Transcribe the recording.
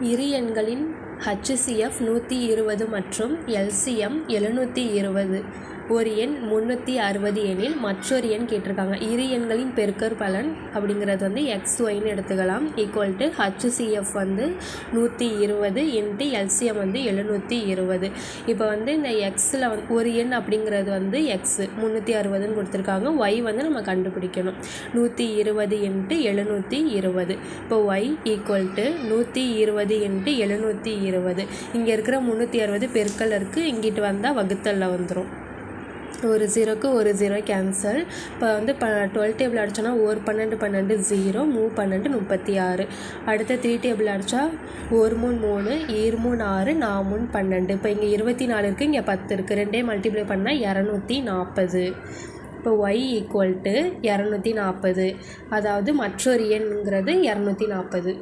இரு எண்களின் ஹச்சிஎஃப் நூற்றி இருபது மற்றும் எல்சிஎம் எழுநூற்றி இருபது. ஒரு எண் முந்நூற்றி அறுபது எனில் மற்றொரு எண் கேட்டிருக்காங்க. இரு எண்களின் பெருக்கற் பலன் அப்படிங்கிறது வந்து எக்ஸ் ஒய்னு எடுத்துக்கலாம். ஈக்குவல் டு ஹச்சிஎஃப் வந்து நூற்றி இருபது இன்ட்டு எல்சிஎம் வந்து எழுநூற்றி இருபது. இப்போ வந்து இந்த எக்ஸில் வந்து ஒரு எண் அப்படிங்கிறது வந்து எக்ஸு முந்நூற்றி அறுபதுன்னு கொடுத்துருக்காங்க. ஒய் வந்து நம்ம கண்டுபிடிக்கணும். நூற்றி இருபது இன்ட்டு எழுநூற்றி இருபது. இப்போ ஒய் ஈக்குவல் டு நூற்றி இருபது இன்ட்டு எழுநூற்றி இருபது. இங்கே இருக்கிற முந்நூற்றி அறுபது பெருக்கல் இருக்குது இங்கிட்டு வந்தால் வகுத்தலில் வந்துடும் ஒரு ஜீரோக்கு ஒரு ஜீரோ கேன்சல் இப்போ வந்து ப டுவெல் டேபிள் அடித்தோன்னா ஒரு பன்னெண்டு பன்னெண்டு ஜீரோ மூணு பன்னெண்டு முப்பத்தி ஆறு. அடுத்த த்ரீ டேபிள் அடித்தா ஒரு மூணு மூணு ஈர் மூணு ஆறு நா மூணு பன்னெண்டு. இப்போ இங்கே இருபத்தி நாலு இருக்குது இங்கே பத்து இருக்குது ரெண்டே மல்டிப்ளை பண்ணால் இரநூத்தி நாற்பது. இப்போ ஒய் ஈக்குவல் டு இரநூத்தி நாற்பது. அதாவது மற்றொரு எண்ணுங்கிறது இரநூத்தி நாற்பது.